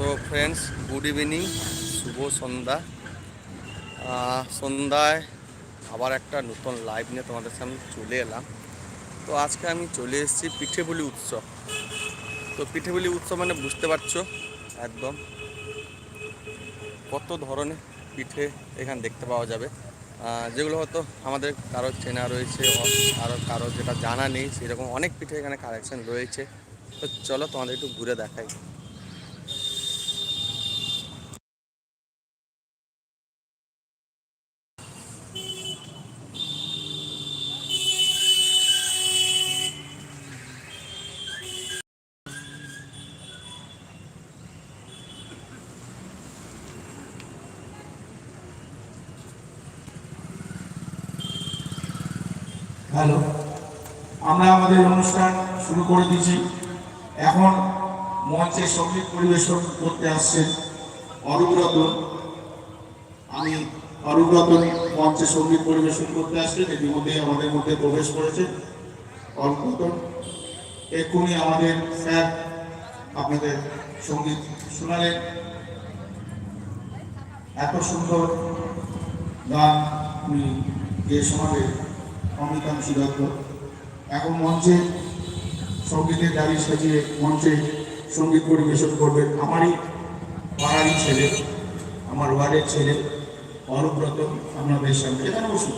So friends good evening শুভ সন্ধ্যা। সন্ধ্যায় আবার একটা নতুন লাইভ নিয়ে তোমাদের সামনে চলে এলাম। তো আজকে আমি চলে এসেছি পিঠেপুলি উৎসব। তো পিঠেপুলি উৎসব মানে বুঝতে পারছ? একদম। কত ধরনের পিঠে এখানে দেখতে পাওয়া যাবে। যেগুলো হয়তো আমাদের কারোর চেনা রয়েছে আর কারও যেটা জানা নেই, সেরকম অনেক পিঠে এখানে কালেকশন রয়েছে। তো চলো তোমাদের একটু ঘুরে দেখাই। হ্যালো। আমরা আমাদের অনুষ্ঠান শুরু করে দিয়েছি এখন মঞ্চে সংগীত পরিবেশন করতে আসছেন অরূপ রতন। আমি অরূপ রতন মঞ্চে সংগীত পরিবেশন করতে আসছেন। ইতিমধ্যে আমাদের মধ্যে প্রবেশ করেছে অরূপ রতন। এক্ষুনি আমাদের স্যার আপনাদের সংগীত শোনালেন। এত সুন্দর গান উনি গিয়ে শোনাবেন অমিতাংশী দত্ত এখন মঞ্চে সঙ্গীতের দাবি সাজিয়ে মঞ্চে সংগীত পরিবেশন করবেন আমারই পাড়ারই ছেলে, আমার ওয়ার্ডের ছেলে, অরূপব্রত আপনাদের সামনে। এখানে বসুন।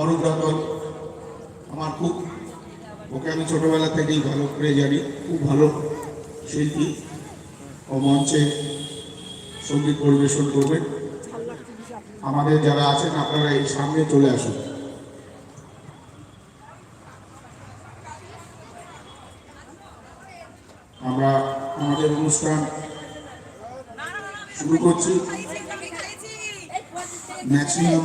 অরূপব্রত, আমার খুব, ওকে আমি ছোটবেলা থেকেই ভালো করে জানি, খুব ভালো শিল্পী। ও মঞ্চে সংগীত পরিবেশন করবেন আমাদের যারা আছেন, আপনারা এই সামনে চলে আসুন। আমরা আমাদের অনুষ্ঠান শুরু করছি। ম্যাক্সিমাম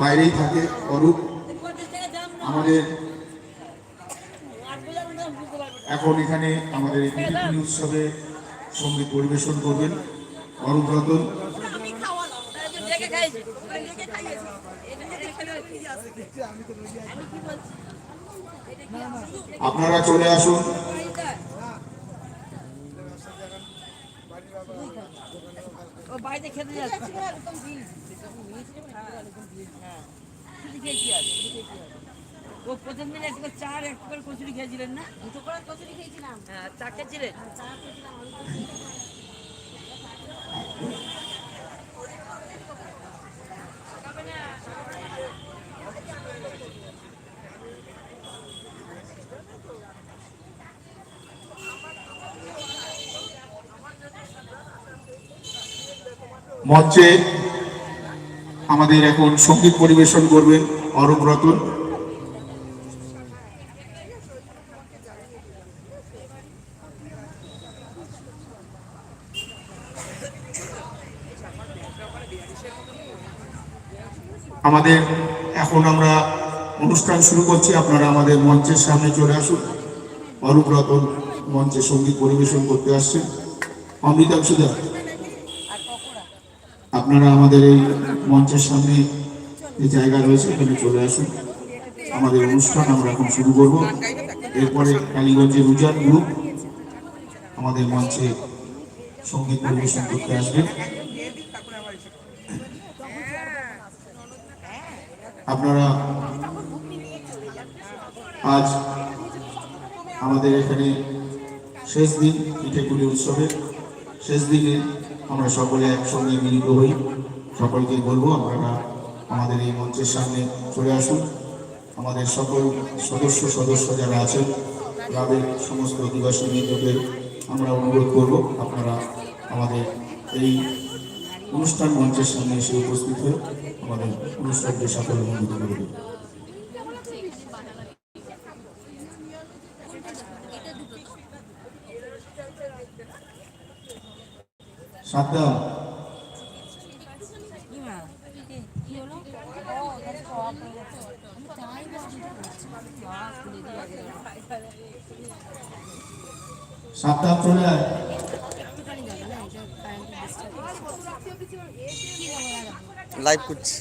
বাইরেই থাকে, অরূপ। আমাদের এখন এখানে আমাদের এই উৎসবে সংগীত পরিবেশন করবেন। অরূপ আপনারা চলে আসুন। বাড়িতে খেতে যাচ্ছে। ও প্রথম দিন করে চার একটা করে কচুরি খেয়েছিলেন না? দুটো করে কচুরি খেয়েছিলাম। হ্যাঁ চা খেয়েছিলেন? চা খেয়েছিলাম। মঞ্চে আমাদের এখন সংগীত পরিবেশন করবেন অরূপ রতন। আমাদের, এখন আমরা অনুষ্ঠান শুরু করছি। আপনারা আমাদের মঞ্চের সামনে চলে আসুন। অরূপ রতন মঞ্চে সংগীত পরিবেশন করতে আসছেন। অমৃতাংশু দা আপনারা আমাদের এই মঞ্চের সামনে যে জায়গা রয়েছে, এখানে চলে আসুন। আমাদের অনুষ্ঠান আমরা এখন শুরু করব। এরপরে কালীগঞ্জের উজান গ্রুপ আমাদের মঞ্চে সংগীত পরিবেশন করতে আসবেন আপনারা আজ আমাদের এখানে শেষ দিন পিঠেপুলি উৎসবের শেষ দিনে আমরা সকলে একসঙ্গে মিলিত হই। সকলকে বলব, আপনারা আমাদের এই মঞ্চের সামনে চলে আসুন। আমাদের সকল সদস্য সদস্য যারা আছেন গ্রামের সমস্ত অধিবাসী বৃন্দদের আমরা অনুরোধ করব, আপনারা আমাদের এই অনুষ্ঠান মঞ্চের সামনে এসে উপস্থিত হয়ে আমাদের অনুষ্ঠানকে সকল অনুমোদিত করবেন সাদ্দাম কি হলো ও এটা তো অফ গেছে আমি তাই ভাবছি বাস খুলে দিয়ে গেল সাদ্দাম চলে আয়। লাইভ করছি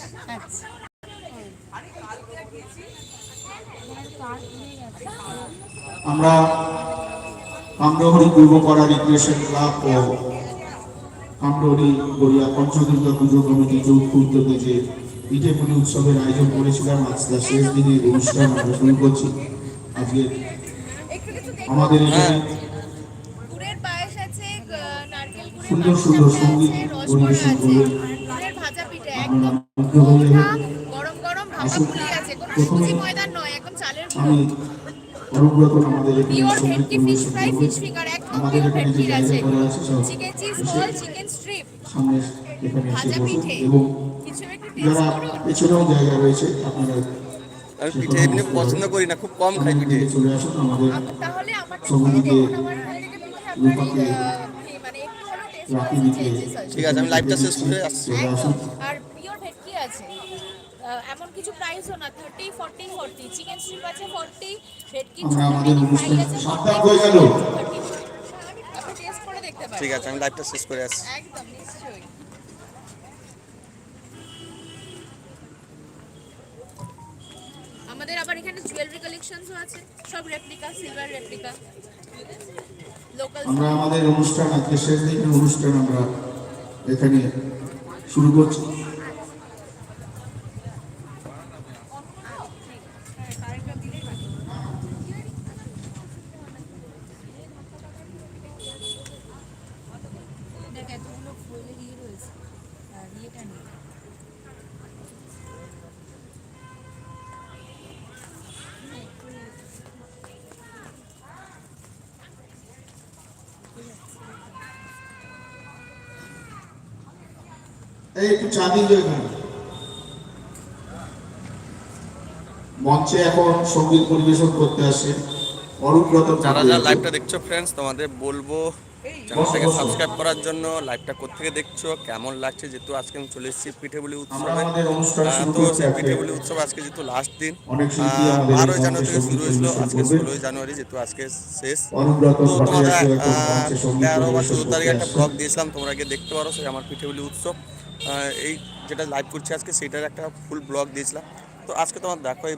আমরা কামরহরি পূর্বপাড়া রিক্রিয়েশন ক্লাব ও কামরহরি গড়িয়া পঞ্চদুর্গা পুজো কমিটি যৌথ উদ্যোগে যে পিঠে পুলি উৎসবের আয়োজন করেছিলাম আজ তার শেষ দিনের অনুষ্ঠান আমরা শুরু করছি। আজকে আমাদের এখানে সুন্দর সুন্দর আছে, সংগীত পরিবেশন আছে, করবে। গুড়ের ভাজা পিঠে একদম মুগ্ধ হয়ে গরম গরম আসুন। আছে। প্রথমে ময়দান নয় একদম চালের আমি গুঁড়ো অনুব্রত আমাদের এখানে সংগীত পরিবেশন করবে ফিশ ফিঙ্গার একদম আমাদের এখানে যে আছে। জায়গা করা আছে সব চিকেন চিজ চিকেন সামনে এখানে এসে ভাজা বসুন। পিঠে। এবং কিছু যারা পেছনেও জায়গা রয়েছে আপনারা আমি পিঠে এমনি পছন্দ করি না খুব কম খাই পিঠে। চলে আসুন। আমাদের আপনার রূপাকে ঠিক আছে আমি লাইভটা শেষ করে আসছি। আর পিওর ভেটকি আছে? এমন কিছু প্রাইসও না thirty forty forty chicken strip আছে ফর্টি ভেটকি হয়ে ঠিক আছে আমি লাইভটা শেষ করে আসছি। একদম নিশ্চয়ই। আমাদের আবার এখানে জুয়েলারি কালেকশনসও আছে। সব রেপ্লিকা সিলভার রেপ্লিকা আমরা আমাদের অনুষ্ঠান আজকে শেষ দিনের অনুষ্ঠান আমরা এখানে শুরু করছি। এই একটু চা দিয়ে যাও এখানে মঞ্চে এখন সংগীত পরিবেশন করতে আসে। যারা যারা লাইভটা দেখছ ফ্রেন্ডস তোমাদের বলব চ্যানেলটাকে বসো, বসো। সাবস্ক্রাইব করার জন্য লাইভটা কোথেকে দেখছ কেমন লাগছে যেহেতু আজকে আমি চলে এসেছি পিঠেবুলি আমরা উৎসবে। আমাদের অনুষ্ঠান শুরু তো সেই পিঠেবুলি উৎসব আজকে যেহেতু লাস্ট দিন বারোই জানুয়ারি থেকে শুরু হয়েছিল আজকে ষোলোই জানুয়ারি যেহেতু আজকে শেষ। তো তোমাদের তেরো বা চোদ্দ তারিখে একটা ব্লগ দিয়েছিলাম তোমরা গিয়ে দেখতে পারো সেই আমার পিঠেবুলি উৎসব। এই যেটা লাইভ করছি আজকে সেটার একটা ফুল ব্লগ দিয়েছিলাম। তো আজকে তোমার দেখো এই,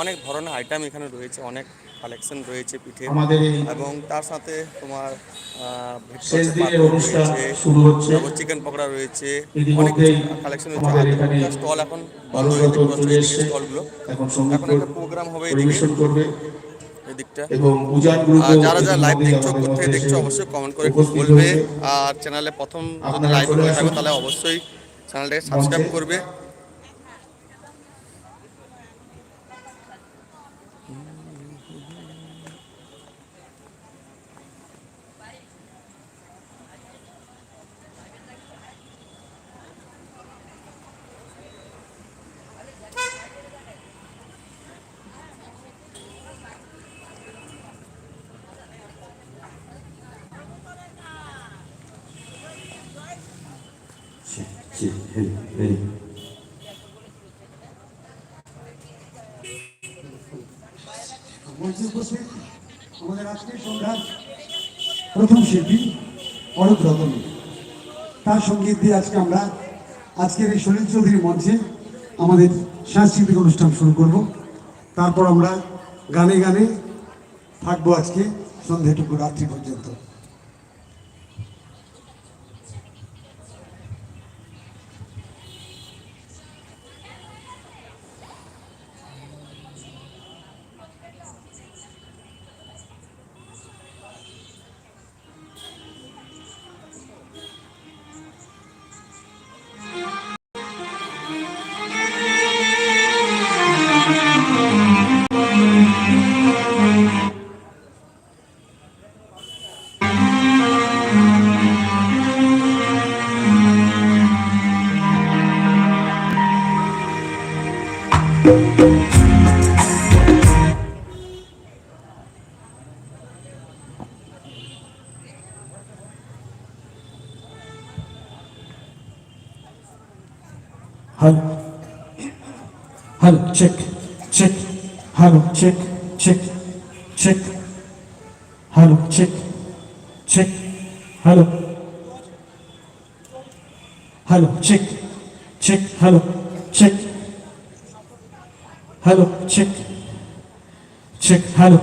অনেক ধরনের আইটেম এখানে রয়েছে অনেক কালেকশন রয়েছে পিঠে এবং তার সাথে তোমার চিকেন পকোড়া রয়েছে অনেক কালেকশন রয়েছে। স্টল এখন স্টলগুলো এখন একটা প্রোগ্রাম হবে এদিকটা। গ্রুপ আর যারা যারা লাইভ দেখছ কোথায় দেখছ অবশ্যই কমেন্ট করে বলবে। আর চ্যানেলে প্রথম যদি লাইভ করে থাকো তাহলে অবশ্যই চ্যানেলটাকে সাবস্ক্রাইব করবে মঞ্চে উপস্থিত প্রথম শিল্পী অরূপ রতন তার সংগীত দিয়ে আজকে আমরা আজকের এই সলিল চৌধুরী মঞ্চে আমাদের সাংস্কৃতিক অনুষ্ঠান শুরু করব। তারপর আমরা গানে গানে থাকব আজকে সন্ধ্যাটুকু রাত্রি পর্যন্ত। Hello. Hello, check, check. Hello, check, check, check. Hello, check, check. Hello. Hello, check, check. Hello, check. Hello, check, check, hello,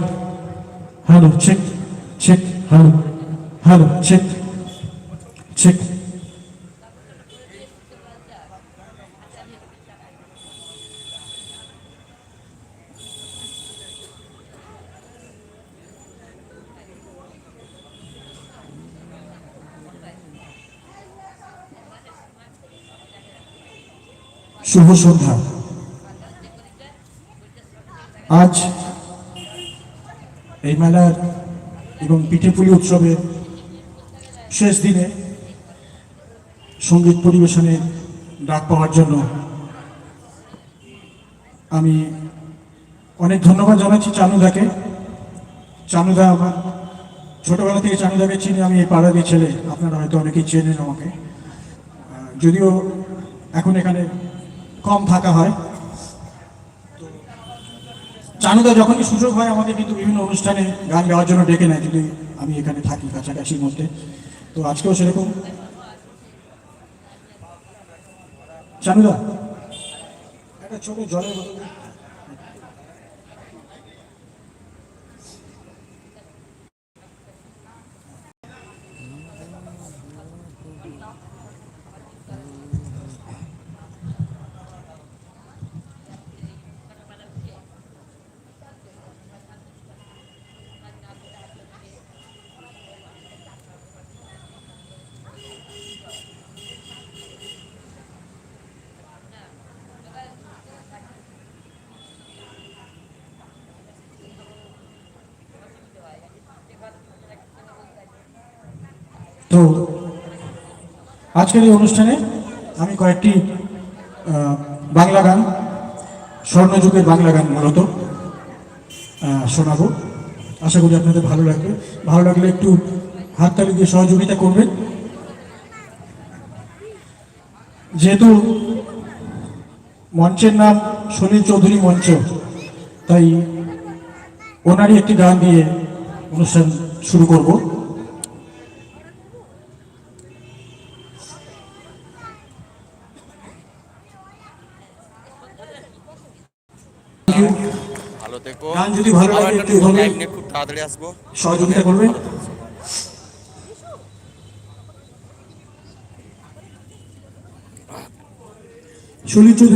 hello, check, check, hello, hello, check. শুভ সন্ধ্যা। আজ এই মেলার এবং পিঠেপুলি উৎসবের শেষ দিনে সংগীত পরিবেশনে ডাক পাওয়ার জন্য আমি অনেক ধন্যবাদ জানাচ্ছি চানুদাকে। চানুদা আমার ছোটবেলা থেকে চানুদাকে চিনি, আমি এই পাড়ারই ছেলে। আপনারা হয়তো অনেকেই চেনেন আমাকে। যদিও এখন এখানে কম থাকা হয়। চানুদা যখনই সুযোগ হয় আমাকে কিন্তু বিভিন্ন অনুষ্ঠানে গান গাওয়ার জন্য ডেকে নেয়, কিন্তু আমি এখানে থাকি কাছাকাছির মধ্যে। তো আজকেও সেরকম। চানুদা, একটা ছোট জলের বোতল তো আজকের এই অনুষ্ঠানে আমি কয়েকটি বাংলা গান স্বর্ণযুগের বাংলা গান মূলত শোনাবো। আশা করি আপনাদের ভালো লাগবে। ভালো লাগলে একটু হাততালি দিয়ে সহযোগিতা করবেন। যেহেতু মঞ্চের নাম সুনীল চৌধুরী মঞ্চ, তাই ওনারই একটি গান দিয়ে অনুষ্ঠান শুরু করব Thank you. ভালো থেকো গান যদি ভালো লাগে একটু খুব তাড়াতাড়ি আসব। সহযোগিতা করবেন। সুনীল চৌধুরী